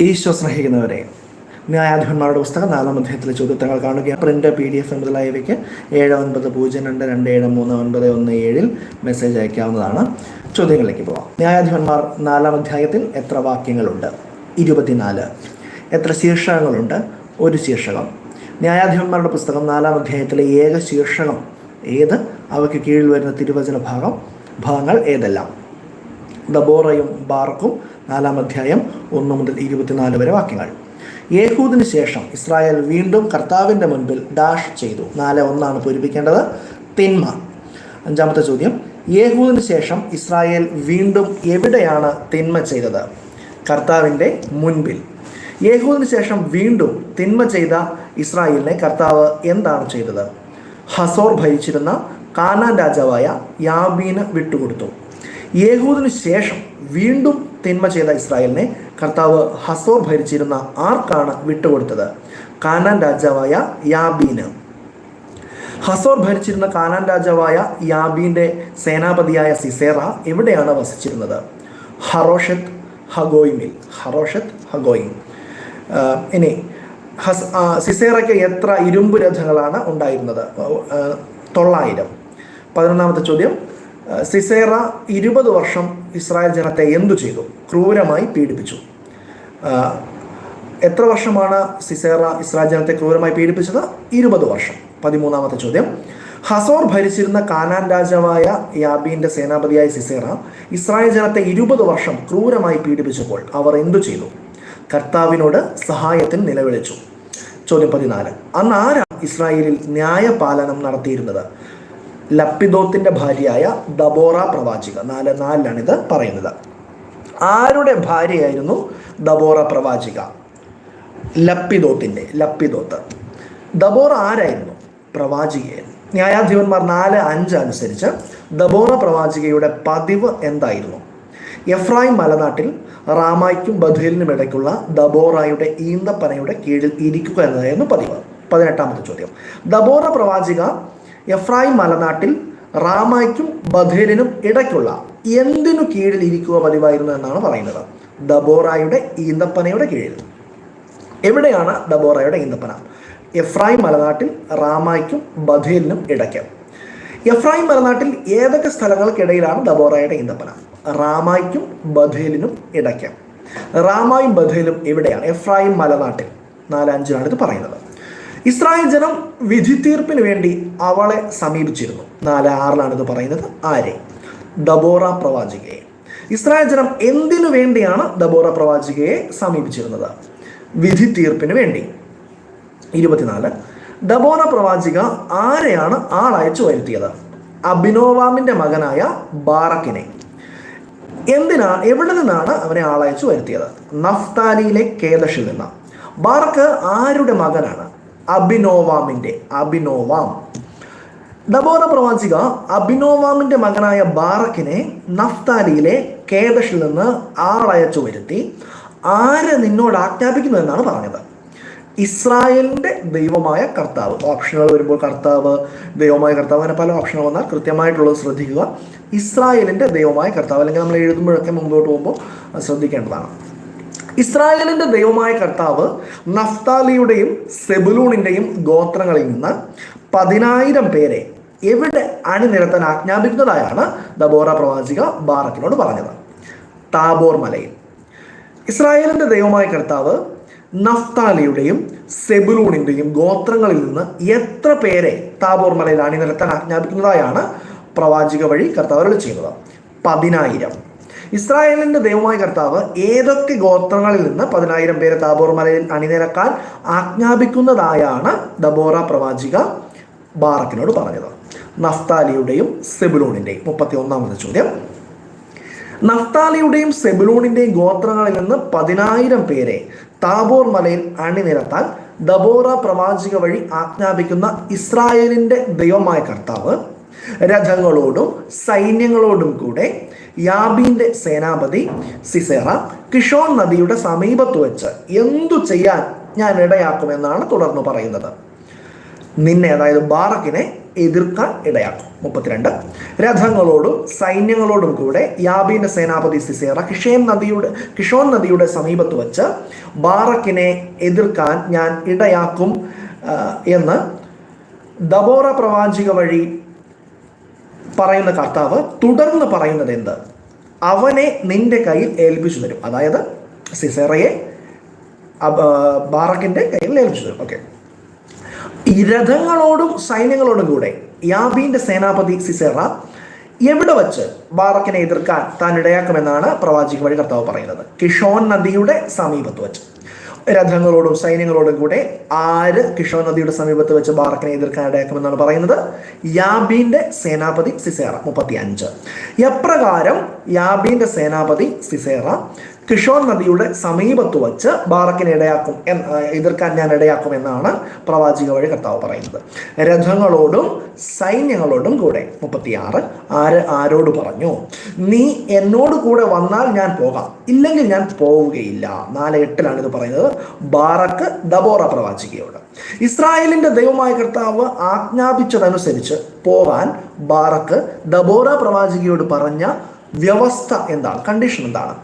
ഈശോ സ്നേഹിക്കുന്നവരെ ന്യായാധിപന്മാരുടെ പുസ്തകം നാലാം അധ്യായത്തിലെ ചോദ്യത്തങ്ങൾ കാണുക പ്രിന്റ് പി ഡി എഫ് മുതലായവയ്ക്ക് ഏഴ് ഒൻപത് പൂജ്യം രണ്ട് രണ്ട് ഏഴ് മൂന്ന് ഒൻപത് ഒന്ന് ഏഴിൽ മെസ്സേജ് അയക്കാവുന്നതാണ്. ചോദ്യങ്ങളിലേക്ക് പോവാം. ന്യായാധിപന്മാർ നാലാം അധ്യായത്തിൽ എത്ര വാക്യങ്ങളുണ്ട്? ഇരുപത്തിനാല്. എത്ര ശീർഷകങ്ങളുണ്ട്? ഒരു ശീർഷകം. ന്യായാധിപന്മാരുടെ പുസ്തകം നാലാം അധ്യായത്തിലെ ഏക ശീർഷകം ഏത്? അവയ്ക്ക് കീഴിൽ വരുന്ന തിരുവചന ഭാഗം ഭാഗങ്ങൾ ഏതെല്ലാം? ദബോറയും ബാർക്കും നാലാം അധ്യായം ഒന്ന് മുതൽ ഇരുപത്തിനാല് വരെ വാക്യങ്ങൾ. യേഹൂദിന് ശേഷം ഇസ്രായേൽ വീണ്ടും കർത്താവിന്റെ മുൻപിൽ ഡാഷ് ചെയ്തു. നാല് ഒന്നാണ് പൂരിപ്പിക്കേണ്ടത്. തിന്മ. അഞ്ചാമത്തെ ചോദ്യം. യേഹൂദിന് ശേഷം ഇസ്രായേൽ വീണ്ടും എവിടെയാണ് തിന്മ ചെയ്തത്? കർത്താവിന്റെ മുൻപിൽ. യേഹൂദിന് ശേഷം വീണ്ടും തിന്മ ചെയ്ത ഇസ്രായേലിനെ കർത്താവ് എന്താണ് ചെയ്തത്? ഹസോർ ഭരിച്ചിരുന്ന കാനാൻ രാജാവായ യാബീന് വിട്ടുകൊടുത്തു. യേഹൂദിന് ശേഷം വീണ്ടും തിന്മ ചെയ്ത ഇസ്രായേലിനെ കർത്താവ് ഹസോർ ഭരിച്ചിരുന്ന ആർക്കാണ് വിട്ടുകൊടുത്തത്? കാനാൻ രാജാവായ യാബീന്. ഹസോർ ഭരിച്ചിരുന്ന കാനാൻ രാജാവായ യാബീന്റെ സേനാപതിയായ സിസേറ എവിടെയാണ് വസിച്ചിരുന്നത്? ഹറോഷത്ത് ഹഗോയിമിൽ. ഹറോഷത്ത് ഹഗോയിം. ഇനി ഹസ് സിസേറയ്ക്ക് എത്ര ഇരുമ്പ് രഥങ്ങളാണ് ഉണ്ടായിരുന്നത്? തൊള്ളായിരം. പതിനൊന്നാമത്തെ ചോദ്യം. സിസേറ ഇരുപത് വർഷം ഇസ്രായേൽ ജനത്തെ എന്തു ചെയ്തു? ക്രൂരമായി പീഡിപ്പിച്ചു. എത്ര വർഷമാണ് സിസേറ ഇസ്രായേൽ ജനത്തെ ക്രൂരമായി പീഡിപ്പിച്ചത്? ഇരുപത് വർഷം. പതിമൂന്നാമത്തെ ചോദ്യം. ഹസോർ ഭരിച്ചിരുന്ന കാനാൻ രാജാവായ യാബീന്റെ സേനാപതിയായ സിസേറ ഇസ്രായേൽ ജനത്തെ ഇരുപത് വർഷം ക്രൂരമായി പീഡിപ്പിച്ചപ്പോൾ അവർ എന്തു ചെയ്തു? കർത്താവിനോട് സഹായത്തിന് നിലവിളിച്ചു. ചോദ്യം പതിനാല്. അന്ന് ആരാണ് ഇസ്രായേലിൽ ന്യായപാലനം നടത്തിയിരുന്നത്? ലപ്പിദോത്തിന്റെ ഭാര്യയായ ദബോറ പ്രവാചിക. നാല് നാലിലാണ് ഇത് പറയുന്നത്. ആരുടെ ഭാര്യയായിരുന്നു ദബോറ പ്രവാചിക? ലപ്പിദോത്തിന്റെ ലപ്പിദോത്ത് ദബോറ ആരായിരുന്നു? പ്രവാചികയായിരുന്നു. ന്യായാധിപന്മാർ നാല് അഞ്ച് അനുസരിച്ച് ദബോറ പ്രവാചികയുടെ പതിവ് എന്തായിരുന്നു? എഫ്രായിം മലനാട്ടിൽ റാമായ്ക്കും ബഥേലിനും ഇടയ്ക്കുള്ള ദബോറായുടെ ഈന്തപ്പനയുടെ കീഴിൽ ഇരിക്കുക എന്നതായിരുന്നു പതിവ്. പതിനെട്ടാമത്തെ ചോദ്യം. ദബോറ പ്രവാചിക എഫ്രായിം മലനാട്ടിൽ റാമായ്ക്കും ബഥേലിനും ഇടയ്ക്കുള്ള എന്തിനു കീഴിൽ ഇരിക്കുക പതിവായിരുന്നു എന്നാണ് പറയുന്നത്. ദബോറായുടെ ഈന്തപ്പനയുടെ കീഴിൽ. എവിടെയാണ് ദബോറായുടെ ഈന്തപ്പന? എഫ്രായിം മലനാട്ടിൽ റാമായ്ക്കും ബഥേലിനും ഇടയ്ക്ക്. എഫ്രായിം മലനാട്ടിൽ ഏതൊക്കെ സ്ഥലങ്ങൾക്കിടയിലാണ് ദബോറായുടെ ഈന്തപ്പന? റാമായ്ക്കും ബഥേലിനും ഇടയ്ക്ക്. റാമായും ബഥേലും എവിടെയാണ്? എഫ്രായിം മലനാട്ടിൽ. നാലഞ്ചിലാണ് ഇത് പറയുന്നത്. ഇസ്രായേൽ ജനം വിധി തീർപ്പിന് വേണ്ടി അവളെ സമീപിച്ചിരുന്നു. നാല് ആറിലാണ് പറയുന്നത്. ആരെ? ഡബോറ പ്രവാചികയെ. ഇസ്രായേൽ ജനം എന്തിനു വേണ്ടിയാണ് ഡബോറ പ്രവാചികയെ സമീപിച്ചിരുന്നത്? വിധി തീർപ്പിന് വേണ്ടി. ഇരുപത്തിനാല്. ഡബോറ പ്രവാചിക ആരെയാണ് ആളയച്ചു വരുത്തിയത്? അബിനോവാമിന്റെ മകനായ ബാറക്കിനെ. എന്തിനാ? എവിടെ നിന്നാണ് അവനെ ആളയച്ചു വരുത്തിയത്? നഫ്താലിയിലെ കേദഷിൽ നിന്ന്. ബാറക്ക് ആരുടെ മകനാണ്? അബിനോവാമിന്റെ അബിനോവാം ദബോറ പ്രവാചിക അബിനോവാമിന്റെ മകനായ ബാറക്കിനെ നഫ്താലിയിലെ കേദഷിൽ നിന്ന് ആളയച്ചു വരുത്തി ആര് നിന്നോട് ആജ്ഞാപിക്കുന്നു എന്നാണ് പറഞ്ഞത്. ഇസ്രായേലിന്റെ ദൈവമായ കർത്താവ്. ഓപ്ഷനുകൾ വരുമ്പോൾ കർത്താവ് ദൈവമായ കർത്താവ് അങ്ങനെ പല ഓപ്ഷനുകൾ വന്നാൽ കൃത്യമായിട്ടുള്ളത് ശ്രദ്ധിക്കുക. ഇസ്രായേലിന്റെ ദൈവമായ കർത്താവ് അല്ലെങ്കിൽ നമ്മൾ എഴുതുമ്പോഴൊക്കെ മുമ്പോട്ട് പോകുമ്പോൾ ശ്രദ്ധിക്കേണ്ടതാണ്. ഇസ്രായേലിന്റെ ദൈവമായ കർത്താവ് നഫ്താലിയുടെയും സെബുലൂണിന്റെയും ഗോത്രങ്ങളിൽ നിന്ന് പതിനായിരം പേരെ എവിടെ അണിനിരത്താൻ ആജ്ഞാപിക്കുന്നതായാണ് ദബോറ പ്രവാചിക ബാറക്കിനോട് പറഞ്ഞത്. താബോർ മലയിൽ. ഇസ്രായേലിന്റെ ദൈവമായ കർത്താവ് നഫ്താലിയുടെയും സെബുലൂണിന്റെയും ഗോത്രങ്ങളിൽ നിന്ന് എത്ര പേരെ താബോർ മലയിൽ അണിനിരത്താൻ ആജ്ഞാപിക്കുന്നതായാണ് പ്രവാചിക വഴി കർത്താവ് ചെയ്യുന്നത്. പതിനായിരം. ഇസ്രായേലിന്റെ ദൈവമായ കർത്താവ് ഏതൊക്കെ ഗോത്രങ്ങളിൽ നിന്ന് പതിനായിരം പേരെ താബോർ മലയിൽ അണിനിരക്കാൻ ആജ്ഞാപിക്കുന്നതായാണ് ദബോറ പ്രവാചിക ബാറക്കിനോട് പറഞ്ഞത്. നഫ്താലിയുടെയും സെബുലൂണിന്റെയും. മുപ്പത്തി ഒന്നാമത്തെ ചോദ്യം. നഫ്താലിയുടെയും സെബുലൂണിന്റെയും ഗോത്രങ്ങളിൽ നിന്ന് പതിനായിരം പേരെ താബോർ മലയിൽ അണിനിരത്താൻ ദബോറ പ്രവാചിക വഴി ആജ്ഞാപിക്കുന്ന ഇസ്രായേലിന്റെ ദൈവമായ കർത്താവ് രഥങ്ങളോടും സൈന്യങ്ങളോടും കൂടെ യാബീന്റെ സേനാപതി സിസേറ കിഷോൺ നദിയുടെ സമീപത്ത് വെച്ച് എന്തു ചെയ്യാൻ ഞാൻ ഇടയാക്കുമെന്നാണ് തുടർന്ന് പറയുന്നത്. നിന്നെ അതായത് ബാറക്കിനെ എതിർക്കാൻ ഇടയാക്കും. മുപ്പത്തിരണ്ട്. രഥങ്ങളോടും സൈന്യങ്ങളോടും കൂടെ യാബീന്റെ സേനാപതി സിസേറ കിഷേൻ നദിയുടെ കിഷോൻ നദിയുടെ സമീപത്ത് വച്ച് ബാറക്കിനെ എതിർക്കാൻ ഞാൻ ഇടയാക്കും എന്ന് ദബോറ പ്രവാചിക വഴി പറയുന്ന കർത്താവ് തുടർന്ന് പറയുന്നത് എന്ത്? അവനെ നിന്റെ കയ്യിൽ ഏൽപ്പിച്ചു തരും. അതായത് സിസേറയെ ബാറക്കിന്റെ കയ്യിൽ ഏൽപ്പിച്ചു തരും. ഓക്കെ രഥങ്ങളോടും സൈന്യങ്ങളോടും കൂടെ യാബീന്റെ സേനാപതി സിസേറ എവിടെ വച്ച് ബാറക്കിനെ എതിർക്കാൻ താൻ ഇടയാക്കുമെന്നാണ് പ്രവാചിക്ക് വഴി കർത്താവ് പറയുന്നത്. കിഷോൻ നദിയുടെ സമീപത്ത് വച്ച്. രഥങ്ങളോടും സൈന്യങ്ങളോടും കൂടെ ആര് കിഷോ നദിയുടെ സമീപത്ത് വെച്ച് ബാറക്കിനെ എതിർക്കാൻ ഇടയാക്കുമെന്നാണ് പറയുന്നത്? യാബീന്റെ സേനാപതി സിസേറ മുപ്പത്തി അഞ്ച് എപ്രകാരം യാബീന്റെ സേനാപതി സിസേറ കിഷോൻ നദിയുടെ സമീപത്ത് വച്ച് ബാറക്കിനെ ഇടയാക്കും എതിർക്കാൻ ഞാൻ ഇടയാക്കും എന്നാണ് പ്രവാചിക വഴി കർത്താവ് പറയുന്നത്. രഥങ്ങളോടും സൈന്യങ്ങളോടും കൂടെ മുപ്പത്തിയാറ് ആര് ആരോട് പറഞ്ഞു നീ എന്നോട് കൂടെ വന്നാൽ ഞാൻ പോകാം. ഇല്ലെങ്കിൽ ഞാൻ പോവുകയില്ല. നാല് എട്ടിലാണ് ഇത് പറയുന്നത്. ബാറക്ക് ദബോറ പ്രവാചികയോട്. ഇസ്രായേലിന്റെ ദൈവമായ കർത്താവ് ആജ്ഞാപിച്ചതനുസരിച്ച് പോകാൻ ബാറക്ക് ദബോറ പ്രവാചികയോട് പറഞ്ഞ വ്യവസ്ഥ എന്താണ്? കണ്ടീഷൻ എന്താണ്?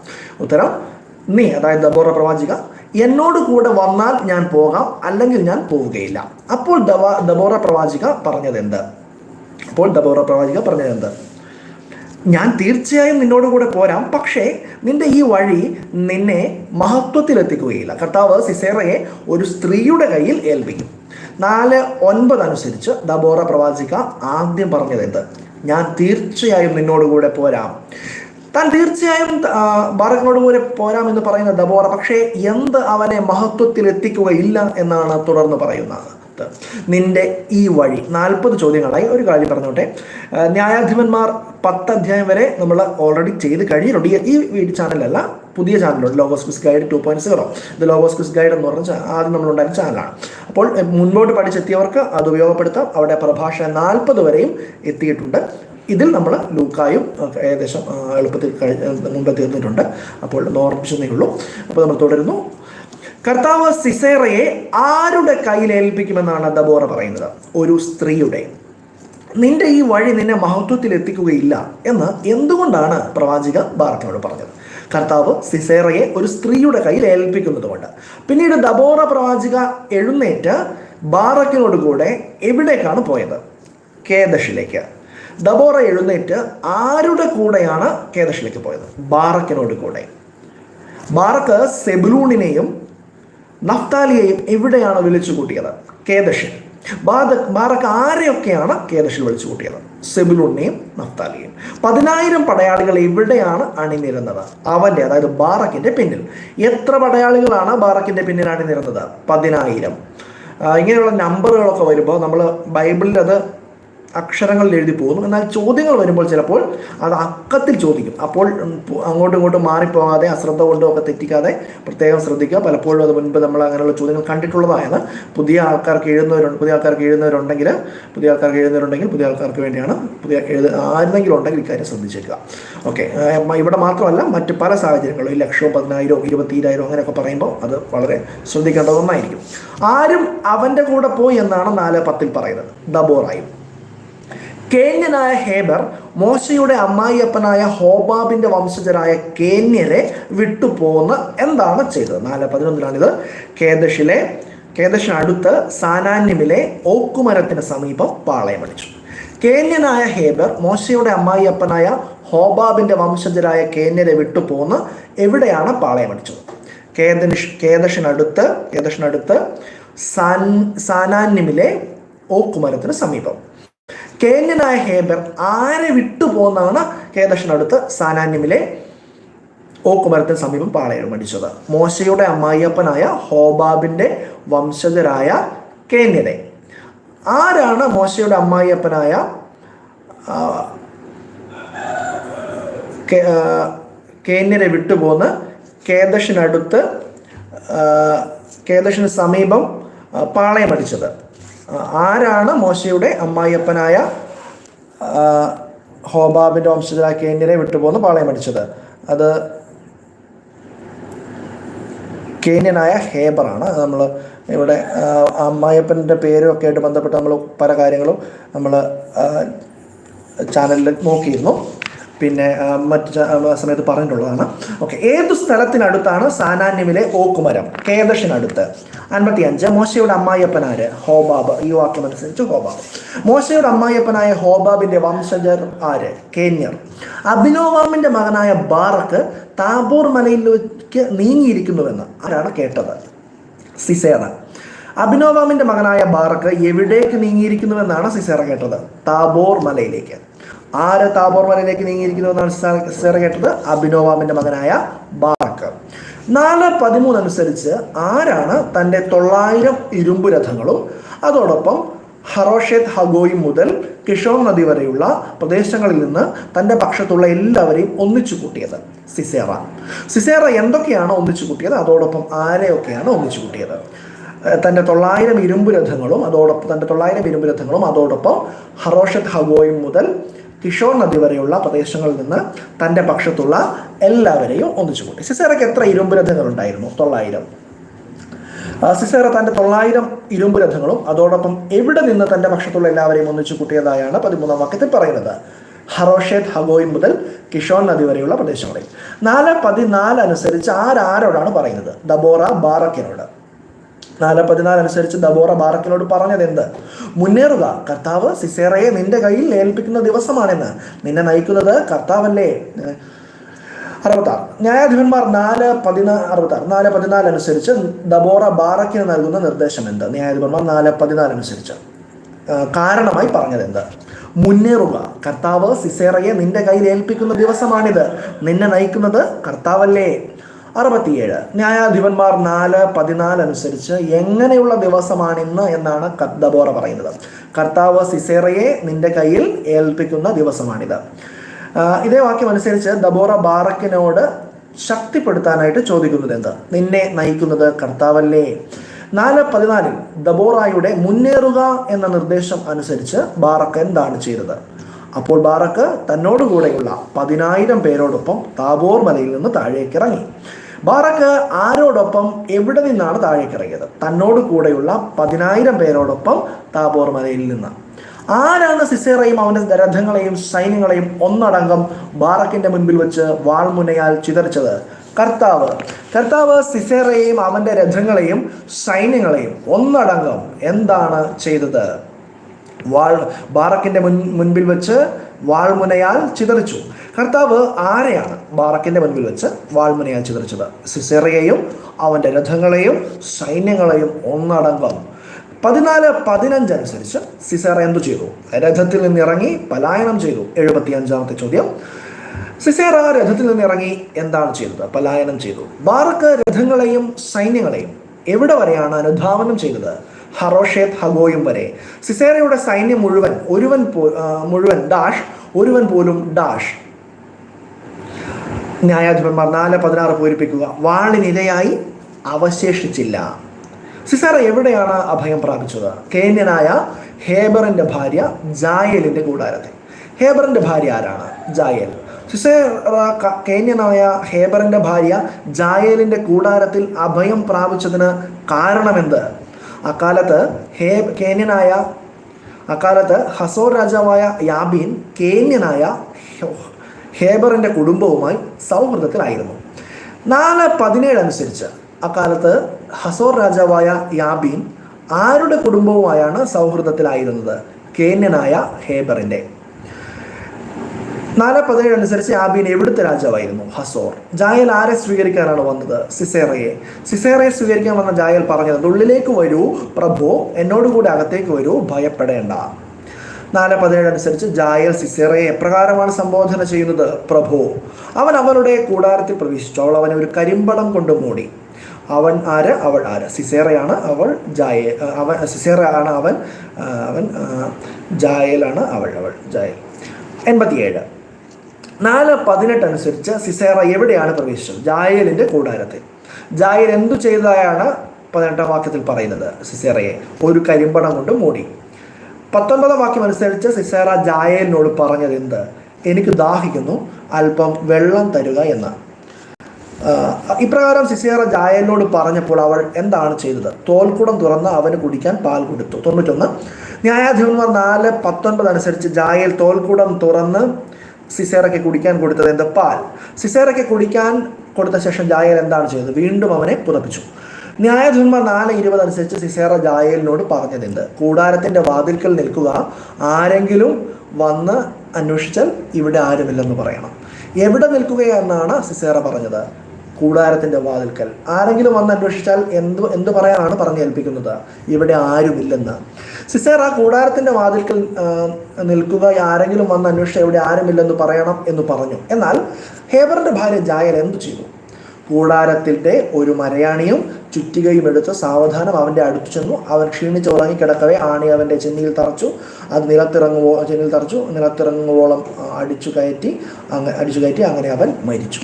ഉത്തരം നീ അതായത് ദബോറ പ്രവാചിക എന്നോട് കൂടെ വന്നാൽ ഞാൻ പോകാം അല്ലെങ്കിൽ ഞാൻ പോവുകയില്ല. അപ്പോൾ ദവ ദബോറ പ്രവാചിക പറഞ്ഞത് എന്ത് അപ്പോൾ ദബോറ പ്രവാചിക പറഞ്ഞത് എന്ത് ഞാൻ തീർച്ചയായും നിന്നോട് കൂടെ പോരാം പക്ഷേ നിന്റെ ഈ വഴി നിന്നെ മഹത്വത്തിലെത്തിക്കുകയില്ല. കർത്താവ് സിസേറയെ ഒരു സ്ത്രീയുടെ കയ്യിൽ ഏൽപ്പിക്കും. നാല് ഒൻപത് അനുസരിച്ച് ദബോറ പ്രവാചിക ആദ്യം പറഞ്ഞത് എന്ത് ഞാൻ തീർച്ചയായും നിന്നോടുകൂടെ പോരാം. താൻ തീർച്ചയായും ബാറക്കിനോട് കൂടെ പോരാം എന്ന് പറയുന്ന ദബോറ പക്ഷേ എന്ത് അവനെ മഹത്വത്തിൽ എത്തിക്കുകയില്ല എന്നാണ് തുടർന്ന് പറയുന്നത്. നിന്റെ ഈ വഴി നാൽപ്പത് ചോദ്യങ്ങളായി. ഒരു കാര്യം പറഞ്ഞോട്ടെ. ന്യായാധിപന്മാർ പത്ത് അധ്യായം വരെ നമ്മൾ ഓൾറെഡി ചെയ്ത് കഴിഞ്ഞിട്ടുണ്ട്. ഈ- ചാനലല്ല പുതിയ ചാനലുണ്ട്. Logos quiz guide two point zero. ഇത് ലോഗോസ് ക്വിസ് ഗൈഡ് എന്ന് പറഞ്ഞ ആദ്യം നമ്മളുണ്ടായിരുന്ന ചാനലാണ്. അപ്പോൾ മുൻപോട്ട് പഠിച്ചെത്തിയവർക്ക് അത് ഉപയോഗപ്പെടുത്താം. അവിടെ പ്രഭാഷണം നാൽപ്പത് വരെയും എത്തിയിട്ടുണ്ട്. ഇതിൽ നമ്മൾ ലൂക്കായും ഏകദേശം എളുപ്പത്തിൽ മുമ്പ് തീർന്നിട്ടുണ്ട്. അപ്പോൾ ഓർമ്മിച്ചതേ ഉള്ളൂ. അപ്പോൾ നമ്മൾ തുടരുന്നു. കർത്താവ് സിസേറയെ ആരുടെ കയ്യിൽ ഏൽപ്പിക്കുമെന്നാണ് ദബോറ പറയുന്നത്? ഒരു സ്ത്രീയുടെ. നിന്റെ ഈ വഴി നിന്നെ മഹത്വത്തിൽ എത്തിക്കുകയില്ല എന്ന് എന്തുകൊണ്ടാണ് പ്രവാചിക ബാറക്കിനോട് പറഞ്ഞത്? കർത്താവ് സിസേറയെ ഒരു സ്ത്രീയുടെ കയ്യിൽ ഏൽപ്പിക്കുന്നതുകൊണ്ട്. പിന്നീട് ദബോറ പ്രവാചിക എഴുന്നേറ്റ് ബാറക്കിനോട് കൂടെ എവിടേക്കാണ് പോയത്? കേദഷിലേക്ക് ദബോറ എഴുന്നേറ്റ് ആരുടെ കൂടെയാണ് കേദഷിലേക്ക് പോയത്? ബാറക്കിനോട് കൂടെ. ബാറക്ക് സെബുലൂണിനെയും നഫ്താലിയെയും എവിടെയാണ് വിളിച്ചു കൂട്ടിയത് കേദഷിൽ ബാദ ബാറക്ക് ആരെയൊക്കെയാണ് കേദഷിൽ വിളിച്ചു കൂട്ടിയത് സെബുലൂണിനെയും നഫ്താലിയും. പതിനായിരം പടയാളികൾ എവിടെയാണ് അണിനിരുന്നത്? അവന്റെ അതായത് ബാറക്കിന്റെ പിന്നിൽ. എത്ര പടയാളികളാണ് ബാറക്കിന്റെ പിന്നിൽ അണിനിരുന്നത്? പതിനായിരം. ഇങ്ങനെയുള്ള നമ്പറുകളൊക്കെ വരുമ്പോൾ നമ്മൾ ബൈബിളിൽ അത് അക്ഷരങ്ങളിൽ എഴുതി പോകുന്നു. എന്നാൽ ചോദ്യങ്ങൾ വരുമ്പോൾ ചിലപ്പോൾ അത് അക്കത്തിൽ ചോദിക്കും. അപ്പോൾ അങ്ങോട്ടും ഇങ്ങോട്ടും മാറിപ്പോകാതെ അശ്രദ്ധ കൊണ്ടും ഒക്കെ തെറ്റിക്കാതെ പ്രത്യേകം ശ്രദ്ധിക്കുക. പലപ്പോഴും അത് മുൻപ് നമ്മൾ അങ്ങനെയുള്ള ചോദ്യങ്ങൾ കണ്ടിട്ടുള്ളതാണ് പുതിയ ആൾക്കാർക്ക് എഴുതുന്നവരുണ്ട് പുതിയ ആൾക്കാർക്ക് എഴുതുന്നവരുണ്ടെങ്കിൽ പുതിയ ആൾക്കാർക്ക് എഴുതുന്നവരുണ്ടെങ്കിൽ പുതിയ ആൾക്കാർക്ക് വേണ്ടിയാണ് പുതിയ എഴുത ആരെങ്കിലും ഉണ്ടെങ്കിൽ ഇക്കാര്യം ശ്രദ്ധിച്ചേക്കുക. ഓക്കെ ഇവിടെ മാത്രമല്ല മറ്റ് പല സാഹചര്യങ്ങളും. ഈ ലക്ഷവും പതിനായിരവും ഇരുപത്തിരായിരവും അങ്ങനെയൊക്കെ പറയുമ്പോൾ അത് വളരെ ശ്രദ്ധിക്കേണ്ട ഒന്നായിരിക്കും ആരും അവന്റെ കൂടെ പോയി എന്നാണ് നാല് പത്തിൽ പറയുന്നത്. ദബോറായും. കേന്യനായ ഹേബർ മോശയുടെ അമ്മായിയപ്പനായ ഹോബാബിന്റെ വംശജരായ കേന്യരെ വിട്ടുപോന്ന് എന്താണ് ചെയ്തത്? നാല് പതിനൊന്നിലാണിത്. കേദഷിലെ കേദഷിനടുത്ത് സാനാന്യമിലെ ഓക്കുമരത്തിന് സമീപം പാളയം അടിച്ചു. കേന്യനായ ഹേബർ മോശയുടെ അമ്മായിയപ്പനായ ഹോബാബിന്റെ വംശജരായ കേന്യരെ വിട്ടുപോന്ന് എവിടെയാണ് പാളയം അടിച്ചത്? കേദനിഷ് കേദശിനടുത്ത് കേദശിനടുത്ത് സാൻ സാനാന്യമിലെ ഓക്കുമരത്തിന് സമീപം. കേന്യനായ ഹേബർ ആരെ വിട്ടുപോന്നാണ് കേദക്ഷനടുത്ത് സാനാന്യമിലെ ഓക്കുമരത്തിന് സമീപം പാളയം അടിച്ചത് മോശയുടെ അമ്മായിയപ്പനായ ഹോബാബിന്റെ വംശജരായ കേന്യനെ. ആരാണ് മോശയുടെ അമ്മായിയപ്പനായ കേന്യനെ വിട്ടുപോന്ന് കേദഷിനടുത്ത് കേദഷിന് സമീപം പാളയം ആ, ആരാണ് മോശയുടെ അമ്മായിയപ്പനായ ഹോബാബിന്റെ വംശജരായ കേന്യരെ വിട്ടുപോന്ന് പാളയമടിച്ചത് അത് കേന്യനായ ഹേബറാണ്. നമ്മൾ ഇവിടെ അമ്മായിയപ്പന്റെ പേരും ഒക്കെ ആയിട്ട് ബന്ധപ്പെട്ട് നമ്മൾ പല കാര്യങ്ങളും നമ്മൾ ചാനലിൽ നോക്കിയിരുന്നു. പിന്നെ മറ്റു സമയത്ത് പറഞ്ഞിട്ടുള്ളതാണ്. ഓക്കെ ഏത് സ്ഥലത്തിനടുത്താണ് സാനാന്യമിലെ ഓക്കുമരം? കേദഷിനടുത്ത് അൻപത്തി അഞ്ച് മോശയുടെ അമ്മായിയപ്പനാര് ഹോബാബ്. ഈ വാക്യം അനുസരിച്ച് ഹോബാബ്. മോശയുടെ അമ്മായിയപ്പനായ ഹോബാബിന്റെ വംശജർ ആര്? കേന്യർ. അഭിനോവാമിന്റെ മകനായ ബാറക്ക് താബൂർ മലയിലേക്ക് നീങ്ങിയിരിക്കുന്നുവെന്ന് ആരാണ് കേട്ടത്? സിസേറ. അഭിനോവാമിന്റെ മകനായ ബാറക്ക് എവിടേക്ക് നീങ്ങിയിരിക്കുന്നുവെന്നാണ് സിസേറ കേട്ടത്? താബോർ മലയിലേക്ക്. ആര് താബോർ മലയിലേക്ക് നീങ്ങിയിരിക്കുന്നുവെന്നാണ് സിസേറ കേട്ടത്? അഭിനോവാമിന്റെ മകനായ ബാറക്ക് നാല് പതിമൂന്ന് അനുസരിച്ച് ആരാണ് തന്റെ തൊള്ളായിരം ഇരുമ്പ് രഥങ്ങളും അതോടൊപ്പം ഹറോഷേത് ഹഗോയി മുതൽ കിഷോർ നദി വരെയുള്ള പ്രദേശങ്ങളിൽ നിന്ന് തന്റെ പക്ഷത്തുള്ള എല്ലാവരെയും ഒന്നിച്ചു കൂട്ടിയത് സിസേറ. സിസേറ എന്തൊക്കെയാണ് ഒന്നിച്ചു കൂട്ടിയത്? അതോടൊപ്പം ആരെയൊക്കെയാണ് ഒന്നിച്ചു കൂട്ടിയത്? തന്റെ തൊള്ളായിരം ഇരുമ്പ് രഥങ്ങളും അതോടൊപ്പം തന്റെ തൊള്ളായിരം ഇരുമ്പ് രഥങ്ങളും അതോടൊപ്പം ഹറോഷത് ഹഗോയും മുതൽ കിഷോർ നദി വരെയുള്ള പ്രദേശങ്ങളിൽ നിന്ന് തന്റെ പക്ഷത്തുള്ള എല്ലാവരെയും ഒന്നിച്ചു കൂട്ടി. സിസേറയ്ക്ക് എത്ര ഇരുമ്പ് രഥങ്ങളുണ്ടായിരുന്നു? തൊള്ളായിരം. സിസേറ തന്റെ തൊള്ളായിരം ഇരുമ്പ് രഥങ്ങളും അതോടൊപ്പം എവിടെ നിന്ന് തന്റെ പക്ഷത്തുള്ള എല്ലാവരെയും ഒന്നിച്ചു കൂട്ടിയതായാണ് പതിമൂന്നാം വാക്യത്തിൽ പറയുന്നത്. ഹറോഷേത് ഹഗോയ് മുതൽ കിഷോൺ നദി വരെയുള്ള പ്രദേശങ്ങളിൽ. നാല് പതിനാല് അനുസരിച്ച് ആരാരോടാണ് പറയുന്നത്? ദബോറ ബാറക്കിനോട്. നാല് പതിനാല് അനുസരിച്ച് ദബോറ ബാറക്കിനോട് പറഞ്ഞത് എന്ത് മുന്നേറുക. കർത്താവ് സിസേറയെ നിന്റെ കയ്യിൽ ഏൽപ്പിക്കുന്ന ദിവസമാണെന്ന്. നിന്നെ നയിക്കുന്നത് കർത്താവല്ലേ? അറുപത്താറ്. ന്യായാധിപന്മാർ നാല് പതിനാല് അറുപത്താറ്. നാല് പതിനാല് അനുസരിച്ച് ദബോറ ബാറക്കിന് നൽകുന്ന നിർദ്ദേശം എന്ത്? ന്യായാധിപന്മാർ നാല് പതിനാല് അനുസരിച്ച്. കാരണമായി പറഞ്ഞത് എന്ത് മുന്നേറുക. കർത്താവ് സിസേറയെ നിന്റെ കയ്യിൽ ഏൽപ്പിക്കുന്ന ദിവസമാണിത്. നിന്നെ നയിക്കുന്നത് കർത്താവല്ലേ? അറുപത്തിയേഴ്. ന്യായാധിപന്മാർ നാല് പതിനാല് അനുസരിച്ച് എങ്ങനെയുള്ള ദിവസമാണിന്ന് എന്നാണ് കദ്ദബോറ ദബോറ പറയുന്നത്. കർത്താവ് സിസേറയെ നിന്റെ കയ്യിൽ ഏൽപ്പിക്കുന്ന ദിവസമാണിത്. ഇതേ വാക്യം അനുസരിച്ച് ദബോറ ബാറക്കിനോട് ശക്തിപ്പെടുത്താനായിട്ട് ചോദിക്കുന്നത് എന്ത്? നിന്നെ നയിക്കുന്നത് കർത്താവല്ലേ? നാല് പതിനാലിൽ ദബോറായുടെ മുന്നേറുക എന്ന നിർദ്ദേശം അനുസരിച്ച് ബാറക്ക് എന്താണ് ചെയ്തത്? അപ്പോൾ ബാറക്ക് തന്നോടുകൂടെയുള്ള പതിനായിരം പേരോടൊപ്പം താബോർ മലയിൽ നിന്ന് താഴേക്ക് ഇറങ്ങി ബാറക്ക് ആരോടൊപ്പം എവിടെ നിന്നാണ് താഴേക്ക് ഇറങ്ങിയത് തന്നോട് കൂടെയുള്ള പതിനായിരം പേരോടൊപ്പം താബോർ മലയിൽ നിന്ന്. ആരാണ് സിസേറയും അവന്റെ രഥങ്ങളെയും സൈന്യങ്ങളെയും ഒന്നടങ്കം ബാറക്കിന്റെ മുൻപിൽ വെച്ച് വാൾമുനയാൽ ചിതറിച്ചത്? കർത്താവ്. കർത്താവ് സിസേറയെയും അവന്റെ രഥങ്ങളെയും സൈന്യങ്ങളെയും ഒന്നടങ്കം എന്താണ് ചെയ്തത്? വാൾ ബാറക്കിന്റെ മുൻ മുൻപിൽ വെച്ച് വാൾമുനയാൽ ചിതറിച്ചു. കർത്താവ് ആരെയാണ് ബാറക്കിന്റെ മുൻപിൽ വെച്ച് വാൾമുനയാൽ ചിതറിച്ചത്? സിസെറിയയും അവന്റെ രഥങ്ങളെയും സൈന്യങ്ങളെയും ഒന്നടങ്കം. പതിനാല് പതിനഞ്ച് അനുസരിച്ച് സിസേറ എന്തു ചെയ്തു? രഥത്തിൽ നിന്നിറങ്ങി പലായനം ചെയ്തു. എഴുപത്തി അഞ്ചാമത്തെ ചോദ്യം. സിസേറ രഥത്തിൽ നിന്നിറങ്ങി എന്താണ് ചെയ്തത്? പലായനം ചെയ്തു. ബാറക്ക് രഥങ്ങളെയും സൈന്യങ്ങളെയും എവിടെ വരെയാണ് അനുധാവനം ചെയ്തത്? ഹറോഷേത് ഹഗോയും വരെ. സിസേറയുടെ സൈന്യം മുഴുവൻ ഒരുവൻ മുഴുവൻ ഡാഷ് ഒരുവൻ പോലും ഡാഷ്. ന്യായാധിപന്മാർ നാല് പതിനാറ് പൂരിപ്പിക്കുക. വാളിനിരയായി അവശേഷിച്ചില്ല. സിസാറ എവിടെയാണ് അഭയം പ്രാപിച്ചത്? കേന്യനായ ഹേബറിന്റെ ഭാര്യ ജായലിന്റെ കൂടാരത്തിൽ. ഹേബറിന്റെ ഭാര്യ ആരാണ്? ജായൽ. സിസേറ കേന്യനായ ഹേബറിന്റെ ഭാര്യ ജായലിന്റെ കൂടാരത്തിൽ അഭയം പ്രാപിച്ചതിന് കാരണമെന്ത്? അക്കാലത്ത് ഹേ കേന്യനായ അക്കാലത്ത് ഹസോർ രാജാവായ യാബീൻ കേന്യനായ ഹേബറിന്റെ കുടുംബവുമായി സൗഹൃദത്തിലായിരുന്നു. നാല് പതിനേഴ് അനുസരിച്ച് അക്കാലത്ത് ഹസോർ രാജാവായ യാബീൻ ആരുടെ കുടുംബവുമായാണ് സൗഹൃദത്തിലായിരുന്നത്? കേന്യനായ ഹേബറിന്റെ. നാല് പതിനേഴ് അനുസരിച്ച് യാബീൻ എവിടുത്തെ രാജാവായിരുന്നു ഹസോർ. ജായൽ ആരെ സ്വീകരിക്കാനാണ് വന്നത്? സിസേറയെ. സിസേറയെ സ്വീകരിക്കാൻ വന്ന ജായൽ പറഞ്ഞത് ഉള്ളിലേക്ക് വരൂ പ്രഭു എന്നോടുകൂടി അകത്തേക്ക് വരൂ ഭയപ്പെടേണ്ട. നാല് പതിനേഴ് അനുസരിച്ച് ജായൽ സിസേറയെ എപ്രകാരമാണ് സംബോധന ചെയ്യുന്നത്? പ്രഭു അവൻ അവളുടെ കൂടാരത്തിൽ പ്രവേശിച്ചു. അവൾ അവനെ ഒരു കരിമ്പടം കൊണ്ട് മൂടി. അവൻ ആര്? അവൾ ആര്? സിസേറയാണ് അവൾ ജായ അവൻ സിസേറ ആണ് അവൻ അവൻ ജായലാണ് അവൾ അവൾ ജായൽ. എൺപത്തിയേഴ്. നാല് പതിനെട്ട് അനുസരിച്ച് സിസേറ എവിടെയാണ് പ്രവേശിച്ചത്? ജായലിന്റെ കൂടാരത്തിൽ. ജായൽ എന്തു ചെയ്തതായാണ് പതിനെട്ടാം വാക്യത്തിൽ പറയുന്നത് സിസേറയെ ഒരു കരിമ്പടം കൊണ്ട് മൂടി. പത്തൊൻപതാം വാക്യം അനുസരിച്ച് സിസേറ ജായലിനോട് പറഞ്ഞത് എന്ത്? എനിക്ക് ദാഹിക്കുന്നു അല്പം വെള്ളം തരുക എന്ന്. ഇപ്രകാരം സിസേറ ജായലിനോട് പറഞ്ഞപ്പോൾ അവൾ എന്താണ് ചെയ്തത്? തോൽക്കുടം തുറന്ന് അവന് കുടിക്കാൻ പാൽ കൊടുത്തു. തൊണ്ണൂറ്റൊന്ന്. ന്യായാധിപന്മാർ നാല് പത്തൊൻപത് അനുസരിച്ച് ജായൽ തോൽക്കുടം തുറന്ന് സിസേറയ്ക്ക് കുടിക്കാൻ കൊടുത്തത് എന്ത്? പാൽ. സിസേറയ്ക്ക് കുടിക്കാൻ കൊടുത്ത ശേഷം ജായൽ എന്താണ് ചെയ്തത്? വീണ്ടും അവനെ പുതപ്പിച്ചു. ന്യായധന്മ നാല് ഇരുപത് അനുസരിച്ച് സിസേറ ജായലിനോട് പറഞ്ഞതെന്ത് കൂടാരത്തിന്റെ വാതിൽക്കൽ നിൽക്കുക. ആരെങ്കിലും വന്ന് അന്വേഷിച്ചാൽ ഇവിടെ ആരുമില്ലെന്ന് പറയണം. എവിടെ നിൽക്കുകയെന്നാണ് സിസേറ പറഞ്ഞത്? കൂടാരത്തിന്റെ വാതിൽക്കൽ. ആരെങ്കിലും വന്ന് അന്വേഷിച്ചാൽ എന്ത് എന്ത് പറയാനാണ് പറഞ്ഞു ഏൽപ്പിക്കുന്നത് ഇവിടെ ആരുമില്ലെന്ന്. സിസേറ കൂടാരത്തിന്റെ വാതിൽക്കൽ നിൽക്കുക ആരെങ്കിലും വന്ന് അന്വേഷിച്ച ഇവിടെ ആരുമില്ലെന്ന് പറയണം എന്ന് പറഞ്ഞു. എന്നാൽ ഹേബറിന്റെ ഭാര്യ ജായൽ എന്തു ചെയ്തു? കൂടാരത്തിന്റെ ഒരു മരയാണിയും ചുറ്റികയും എടുത്ത് സാവധാനം അവന്റെ അടുത്ത് ചെന്നു. അവൻ ക്ഷീണിച്ച് ഉറങ്ങിക്കിടക്കവേ ആണി അവന്റെ ചെന്നിയിൽ തറച്ചു. അത് നിലത്തിറങ്ങുവോ ചെന്നിയിൽ തറച്ചു. നിലത്തിറങ്ങുവോളം അടിച്ചു കയറ്റി അങ്ങ് അടിച്ചു കയറ്റി അങ്ങനെ അവൻ മരിച്ചു.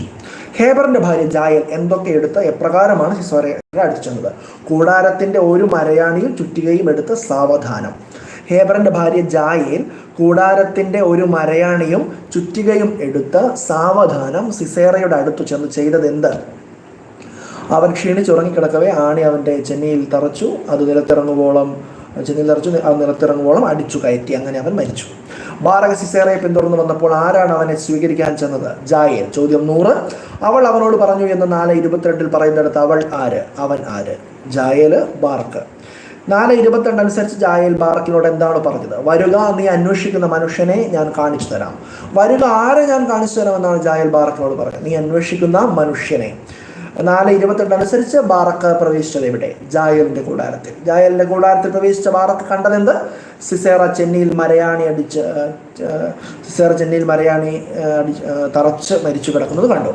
ഹേബറിന്റെ ഭാര്യ ജായൽ എന്തൊക്കെ എടുത്ത് എപ്രകാരമാണ് സിസോരയെ അടിച്ചു ചെന്നത് കൂടാരത്തിന്റെ ഒരു മരയാണിയും ചുറ്റികയും എടുത്ത് സാവധാനം. ഹേബറിന്റെ ഭാര്യ ജായേൽ കൂടാരത്തിന്റെ ഒരു മരയാണിയും ചുറ്റികയും എടുത്ത് സാവധാനം സിസേറയുടെ അടുത്ത് ചെന്ന് ചെയ്തത് എന്ത് അവൻ ക്ഷീണിച്ചുറങ്ങിക്കിടക്കവേ ആണി അവന്റെ ചെന്നിയിൽ തറച്ചു അത് നിലത്തിറങ്ങുവോളം ചെന്നിയിൽ തറച്ചു നിലത്തിറങ്ങുവോളം അടിച്ചു കയറ്റി. അങ്ങനെ അവൻ മരിച്ചു. ബാറക സിസേറയെ പിന്തുടർന്ന് വന്നപ്പോൾ ആരാണ് അവനെ സ്വീകരിക്കാൻ ചെന്നത്? ജായേൽ. ചോദ്യം നൂറ്. അവൾ അവനോട് പറഞ്ഞു എന്ന് നാല് ഇരുപത്തിരണ്ടിൽ പറയുന്നിടത്ത് അവൾ ആര്? അവൻ ആര്? Jael Barak. നാല് ഇരുപത്തിരണ്ട് അനുസരിച്ച് ജായേൽ ബാർക്കിനോട് എന്താണ് പറഞ്ഞത്? വരുക നീ അന്വേഷിക്കുന്ന മനുഷ്യനെ ഞാൻ കാണിച്ചു തരാം. വരുക ആരെ ഞാൻ കാണിച്ചു തരാമെന്നാണ് ജായേൽ ബാർക്കിനോട് പറഞ്ഞത്. നീ അന്വേഷിക്കുന്ന മനുഷ്യനെ. നാല് ഇരുപത്തിരണ്ട് അനുസരിച്ച് ബാറക്ക് പ്രവേശിച്ചത് എവിടെ? ജായലിന്റെ കൂടാരത്തിൽ. ജായലിന്റെ കൂടാരത്തിൽ പ്രവേശിച്ച ബാറക്ക് കണ്ടതെന്ത്? സിസേറ ചെന്നൈയിൽ മരയാണി അടിച്ച് സിസേറ ചെന്നൈയിൽ മരയാണി അടിച്ച് തറച്ച് മരിച്ചു കിടക്കുന്നത് കണ്ടു.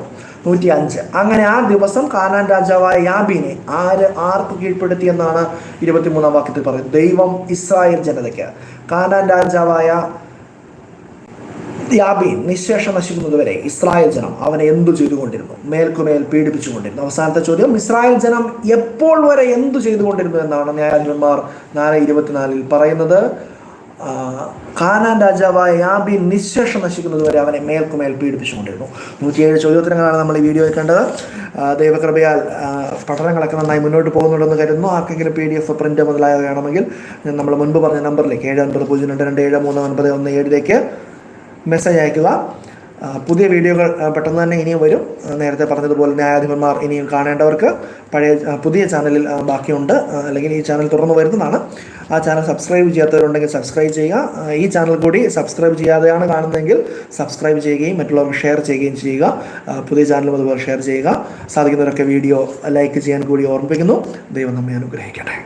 നൂറ്റി അഞ്ച് അങ്ങനെ ആ ദിവസം കാനാൻ രാജാവായ യാബിനെ ആര് ആർക്ക് കീഴ്പ്പെടുത്തി എന്നാണ് ഇരുപത്തിമൂന്നാം വാക്യത്തിൽ പറയുന്നത്? ദൈവം ഇസ്രായേൽ ജനതയ്ക്ക്. കാനാൻ രാജാവായ യാബീൻ നിശേഷം നശിക്കുന്നതുവരെ ഇസ്രായേൽ ജനം അവനെ എന്തു ചെയ്തുകൊണ്ടിരുന്നു? മേൽക്കുമേൽ പീഡിപ്പിച്ചുകൊണ്ടിരുന്നു. അവസാനത്തെ ചോദ്യം ഇസ്രായേൽ ജനം എപ്പോൾ വരെ എന്തു ചെയ്തുകൊണ്ടിരുന്നു എന്നാണ് ന്യായാധിപന്മാർ നാല് ഇരുപത്തിനാലിൽ പറയുന്നത്. കാനാൻ രാജാവായ യാബീൻ നിശേഷം നശിക്കുന്നതുവരെ അവനെ മേൽക്കുമേൽ പീഡിപ്പിച്ചുകൊണ്ടിരുന്നു. നൂറ്റിയേഴ് ചോദ്യോത്തരങ്ങളാണ് നമ്മൾ ഈ വീഡിയോയിൽ കണ്ടത്. ദൈവകൃപയാൽ പഠനങ്ങളൊക്കെ നന്നായി മുന്നോട്ട് പോകുന്നുണ്ടെന്ന് കരുതുന്നു. ആർക്കെങ്കിലും പി ഡി എഫ് പ്രിന്റ് മുതലായ വേണമെങ്കിൽ നമ്മൾ മുൻപ് പറഞ്ഞ നമ്പറിലേക്ക് ഏഴ് ഒൻപത് പൂജ്യം രണ്ട് രണ്ട് ഏഴ് മൂന്ന് ഒൻപത് ഒന്ന് ഏഴിലേക്ക് മെസ്സേജ് അയക്കുക. പുതിയ വീഡിയോകൾ പെട്ടെന്ന് തന്നെ ഇനിയും വരും. നേരത്തെ പറഞ്ഞതുപോലെ ന്യായാധിപന്മാർ ഇനിയും കാണേണ്ടവർക്ക് പഴയ പുതിയ ചാനലിൽ ബാക്കിയുണ്ട്. അല്ലെങ്കിൽ ഈ ചാനൽ തുറന്നു വരുന്നതാണ്. ആ ചാനൽ സബ്സ്ക്രൈബ് ചെയ്യാത്തവരുണ്ടെങ്കിൽ സബ്സ്ക്രൈബ് ചെയ്യുക. ഈ ചാനൽ കൂടി സബ്സ്ക്രൈബ് ചെയ്യാതെയാണ് കാണുന്നതെങ്കിൽ സബ്സ്ക്രൈബ് ചെയ്യുകയും മറ്റുള്ളവർക്ക് ഷെയർ ചെയ്യുകയും ചെയ്യുക. പുതിയ ചാനലും അതുപോലെ ഷെയർ ചെയ്യുക. സാധിക്കുന്നവരൊക്കെ വീഡിയോ ലൈക്ക് ചെയ്യാൻ കൂടി ഓർമ്മിപ്പിക്കുന്നു. ദൈവം നമ്മെ അനുഗ്രഹിക്കട്ടെ.